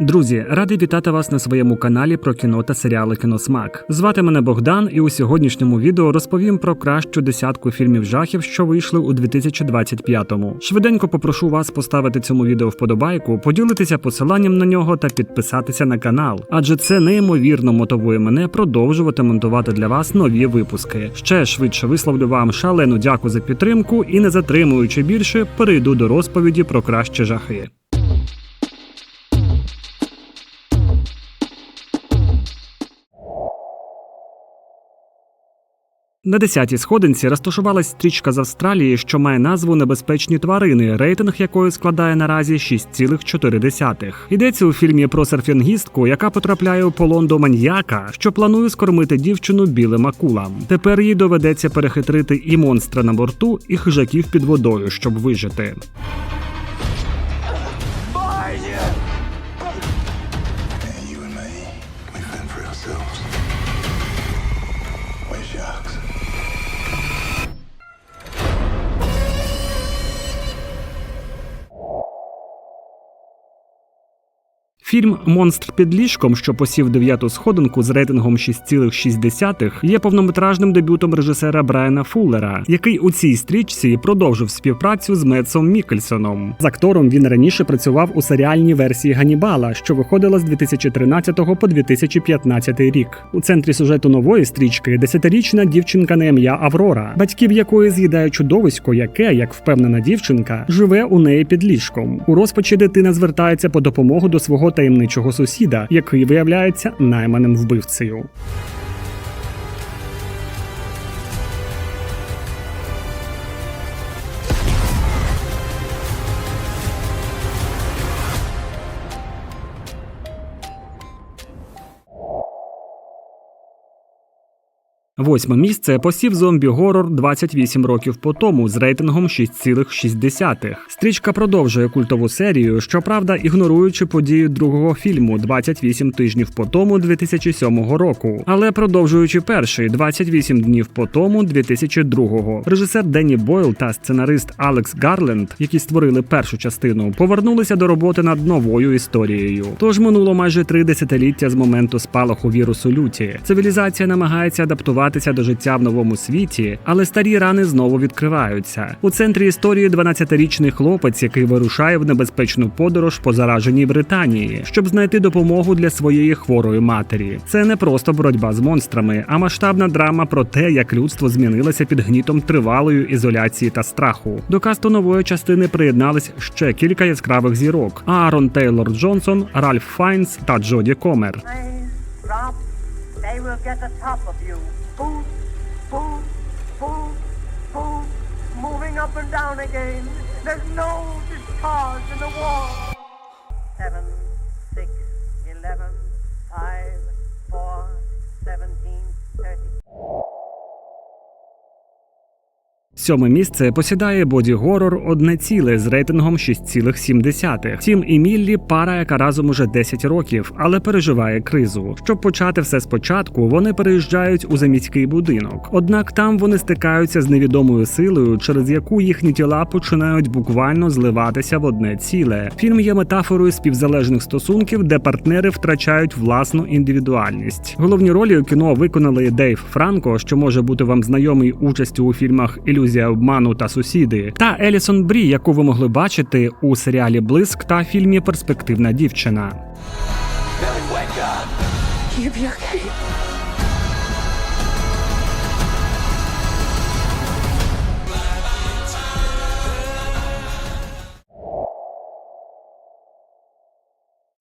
Друзі, радий вітати вас на своєму каналі про кіно та серіали Кіносмак. Звати мене Богдан, і у сьогоднішньому відео розповім про кращу десятку фільмів жахів, що вийшли у 2025-му. Швиденько попрошу вас поставити цьому відео вподобайку, поділитися посиланням на нього та підписатися на канал, адже це неймовірно мотивує мене продовжувати монтувати для вас нові випуски. Ще швидше висловлю вам шалену дяку за підтримку і не затримуючи більше, перейду до розповіді про кращі жахи. На десятій сходинці розташувалась стрічка з Австралії, що має назву Небезпечні тварини, рейтинг якої складає наразі 6,4. Йдеться у фільмі про серфінгістку, яка потрапляє у полон до маньяка, що планує скормити дівчину білим акулам. Тепер їй доведеться перехитрити і монстра на борту, і хижаків під водою, щоб вижити. Фільм Монстр під ліжком, що посів дев'яту сходинку з рейтингом 6,6, є повнометражним дебютом режисера Брайана Фуллера, який у цій стрічці продовжив співпрацю з Метсом Мікельсоном. З актором він раніше працював у серіальній версії Ганібала, що виходила з 2013 по 2015 рік. У центрі сюжету нової стрічки десятирічна дівчинка на ім'я Аврора, батьків якої з'їдає чудовисько, яке, як впевнена дівчинка, живе у неї під ліжком. У розпачі дитина звертається по допомогу до свого таємничого сусіда, який виявляється найманим вбивцею. Восьме місце посів зомбі-горор 28 років по тому з рейтингом 6,6. Стрічка продовжує культову серію, щоправда, ігноруючи події другого фільму 28 тижнів по тому 2007 року, але продовжуючи перший 28 днів по тому 2002. Режисер Денні Бойл та сценарист Алекс Гарленд, які створили першу частину, повернулися до роботи над новою історією. Тож минуло майже три десятиліття з моменту спалаху вірусу люті. Цивілізація намагається адаптуватися до життя в новому світі, але старі рани знову відкриваються. У центрі історії 12-річний хлопець, який вирушає в небезпечну подорож по зараженій Британії, щоб знайти допомогу для своєї хворої матері. Це не просто боротьба з монстрами, а масштабна драма про те, як людство змінилося під гнітом тривалої ізоляції та страху. До касту нової частини приєднались ще кілька яскравих зірок: Аарон Тейлор Джонсон, Ральф Файнс та Джоді Комер. They will get the top of you. Boom, boom, boom, boom, moving up and down again. There's no discharge in the wall. Seven, six, eleven, five, four, seventeen, thirty. Сьоме місце посідає боді-горор одне ціле з рейтингом 6,7. Тім і Міллі пара, яка разом уже 10 років, але переживає кризу. Щоб почати все спочатку, вони переїжджають у заміський будинок. Однак там вони стикаються з невідомою силою, через яку їхні тіла починають буквально зливатися в одне ціле. Фільм є метафорою співзалежних стосунків, де партнери втрачають власну індивідуальність. Головні ролі у кіно виконали Дейв Франко, що може бути вам знайомий участю у фільмах Ілюзія обману та сусіди, та Елісон Брі, яку ви могли бачити у серіалі Блиск та фільмі Перспективна дівчина.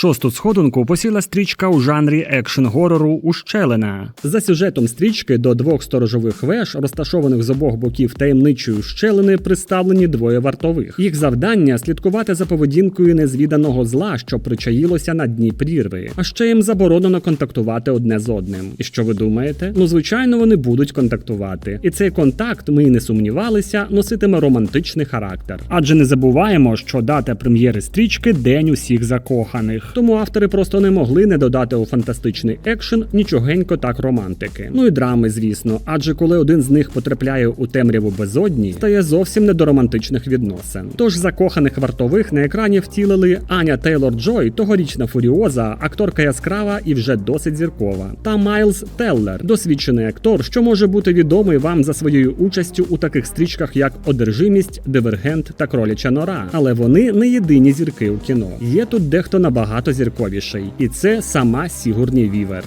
Шосту сходинку посіла стрічка у жанрі екшн горору Ущелина. За сюжетом стрічки до двох сторожових веж, розташованих з обох боків таємничої щелини, представлені двоє вартових. Їх завдання слідкувати за поведінкою незвіданого зла, що причаїлося на дні прірви. А ще їм заборонено контактувати одне з одним. І що ви думаєте? Ну звичайно, вони будуть контактувати. І цей контакт, ми й не сумнівалися, носитиме романтичний характер. Адже не забуваємо, що дата прем'єри стрічки День усіх закоханих. Тому автори просто не могли не додати у фантастичний екшен нічогенько так романтики. Ну і драми, звісно. Адже коли один з них потрапляє у темряву безодні, стає зовсім не до романтичних відносин. Тож закоханих вартових на екрані втілили Аня Тейлор Джой, тогорічна фуріоза, акторка яскрава і вже досить зіркова, та Майлз Теллер, досвідчений актор, що може бути відомий вам за своєю участю у таких стрічках, як Одержимість, Дивергент та Кроляча нора. Але вони не єдині зірки у кіно. Є тут дехто набагато зірковіший, і це сама Сігурні Вівер.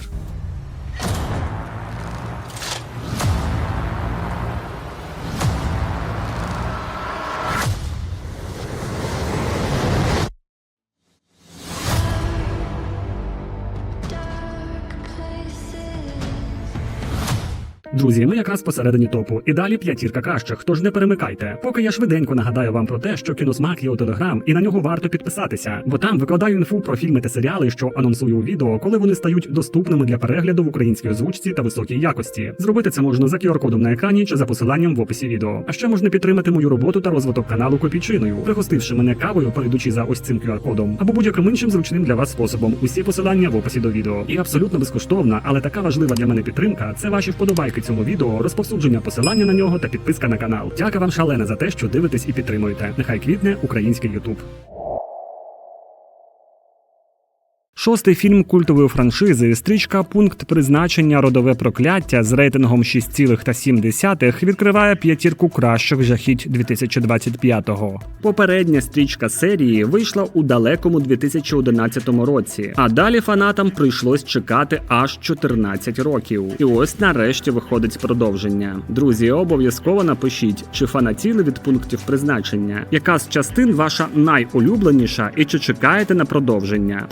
Друзі, ми якраз посередині топу. І далі п'ятірка кращих, тож не перемикайте. Поки я швиденько нагадаю вам про те, що кіносмак є у телеграм, і на нього варто підписатися, бо там викладаю інфу про фільми та серіали, що анонсую у відео, коли вони стають доступними для перегляду в українській озвучці та високій якості. Зробити це можна за QR-кодом на екрані чи за посиланням в описі відео. А ще можна підтримати мою роботу та розвиток каналу копійчиною, пригостивши мене кавою, перейдучи за ось цим QR-кодом, або будь-яким іншим зручним для вас способом. Усі посилання в описі до відео. І абсолютно безкоштовна, але така важлива для мене підтримка це ваші вподобайки цьому відео, розповсюдження посилання на нього та підписка на канал. Дяка вам шалена за те, що дивитесь і підтримуєте. Нехай квітне український Ютуб. Шостий фільм культової франшизи стрічка Пункт призначення родове прокляття з рейтингом 6,7 відкриває п'ятірку кращих жахіть 2025-го. Попередня стрічка серії вийшла у далекому 2011 році, а далі фанатам прийшлось чекати аж 14 років. І ось нарешті виходить продовження. Друзі, обов'язково напишіть, чи фанатіли від пунктів призначення, яка з частин ваша найулюбленіша, і чи чекаєте на продовження?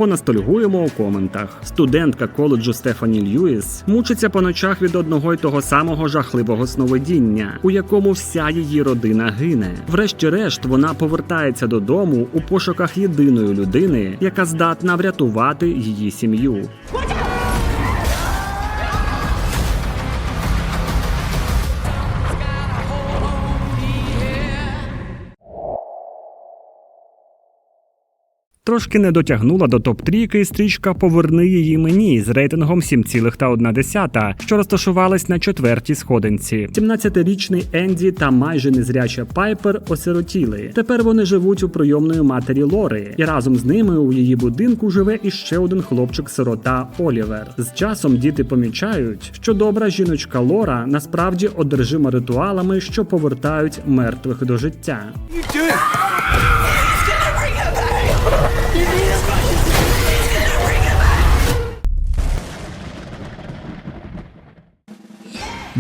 Понастольгуємо у коментах. Студентка коледжу Стефані Льюіс мучиться по ночах від одного й того самого жахливого сновидіння, у якому вся її родина гине. Врешті-решт, вона повертається додому у пошуках єдиної людини, яка здатна врятувати її сім'ю. Трошки не дотягнула до топ-трійки стрічка Поверни її мені з рейтингом 7,1, що розташувалась на четвертій сходинці. 17-річний Енді та майже незряча Пайпер осиротіли. Тепер вони живуть у прийомної матері Лори, і разом з ними у її будинку живе іще один хлопчик-сирота Олівер. З часом діти помічають, що добра жіночка Лора насправді одержима ритуалами, що повертають мертвих до життя.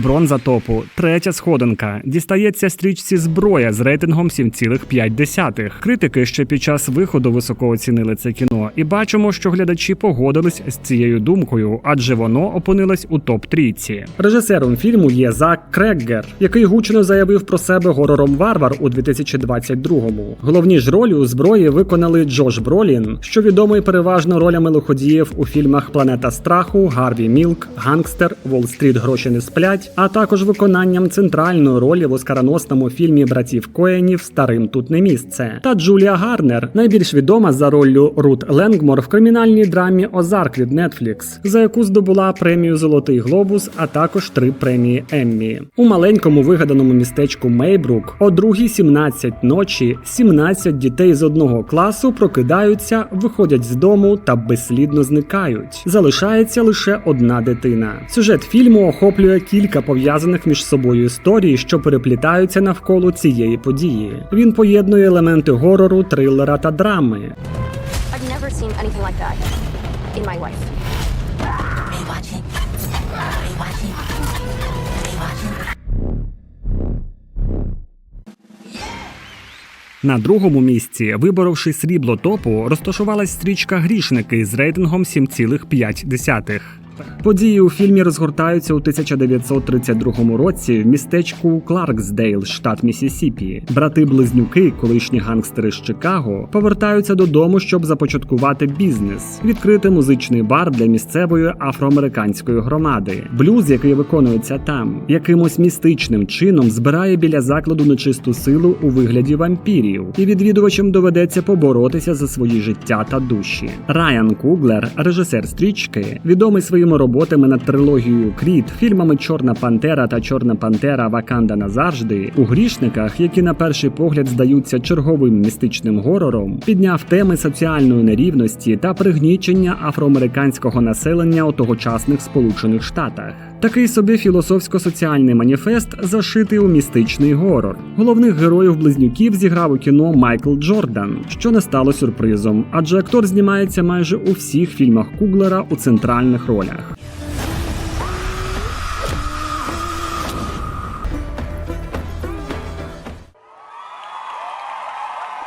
Бронза топу, третя сходинка. Дістається стрічці зброя з рейтингом 7,5. Критики ще під час виходу високо оцінили це кіно, і бачимо, що глядачі погодились з цією думкою, адже воно опинилось у топ трійці. Режисером фільму є Зак Креггер, який гучно заявив про себе горором Варвар у 2022-му. Головні ж ролі у зброї виконали Джош Бролін, що відомий переважно ролями лиходіїв у фільмах Планета страху, Гарві Мілк, Гангстер, Уолл-стріт гроші не сплять, а також виконанням центральної ролі в оскароносному фільмі братів Коенів Старим тут не місце. Та Джулія Гарнер, найбільш відома за роллю Рут Ленгмор в кримінальній драмі Озарк від Netflix, за яку здобула премію Золотий Глобус, а також три премії Еммі. У маленькому вигаданому містечку Мейбрук о 2.17 ночі 17 дітей з одного класу прокидаються, виходять з дому та безслідно зникають. Залишається лише одна дитина. Сюжет фільму охоплює кілька пов'язаних між собою історій, що переплітаються навколо цієї події. Він поєднує елементи горору, трилера та драми. На другому місці, виборовши срібло топу, розташувалась стрічка Грішники з рейтингом 7,5. Події у фільмі розгортаються у 1932 році в містечку Кларксдейл, штат Місісіпі. Брати-близнюки, колишні гангстери з Чикаго, повертаються додому, щоб започаткувати бізнес, відкрити музичний бар для місцевої афроамериканської громади. Блюз, який виконується там, якимось містичним чином збирає біля закладу нечисту силу у вигляді вампірів, і відвідувачам доведеться поборотися за свої життя та душі. Райан Куглер, режисер стрічки, відомий своїми роботами над трилогією Кріт, фільмами Чорна Пантера та Чорна Пантера Ваканда назавжди, у грішниках, які на перший погляд здаються черговим містичним горором, підняв теми соціальної нерівності та пригнічення афроамериканського населення у тогочасних Сполучених Штатах. Такий собі філософсько-соціальний маніфест зашитий у містичний горор. Головних героїв близнюків зіграв у кіно Майкл Джордан, що не стало сюрпризом, адже актор знімається майже у всіх фільмах Куглера у центральних ролях.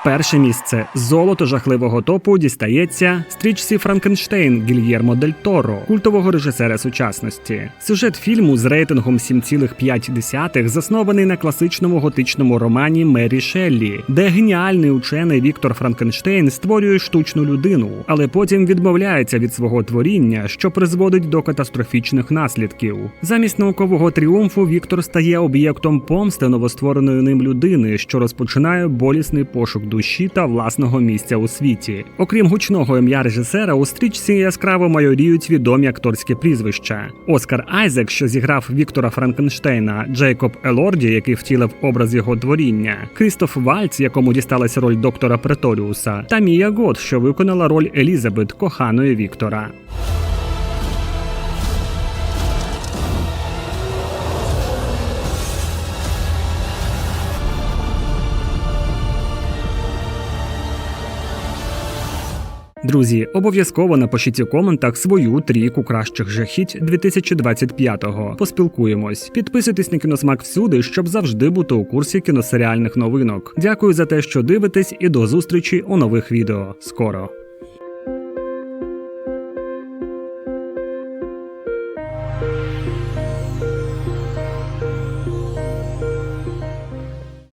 Перше місце золото жахливого топу дістається стрічці Франкенштейн Гільєрмо Дель Торо, культового режисера сучасності. Сюжет фільму з рейтингом 7,5 заснований на класичному готичному романі Мері Шеллі, де геніальний учений Віктор Франкенштейн створює штучну людину, але потім відмовляється від свого творіння, що призводить до катастрофічних наслідків. Замість наукового тріумфу Віктор стає об'єктом помсти новоствореної ним людини, що розпочинає болісний пошук душі та власного місця у світі. Окрім гучного ім'я режисера, у стрічці яскраво майоріють відомі акторські прізвища: Оскар Айзек, що зіграв Віктора Франкенштейна, Джейкоб Елорді, який втілив образ його творіння, Крістоф Вальц, якому дісталася роль доктора Преторіуса, та Мія Гот, що виконала роль Елізабет, коханої Віктора. Друзі, обов'язково напишіть у коментах свою трійку кращих жахіть 2025-го. Поспілкуємось. Підписуйтесь на кіносмак всюди, щоб завжди бути у курсі кіносеріальних новинок. Дякую за те, що дивитесь, і до зустрічі у нових відео. Скоро.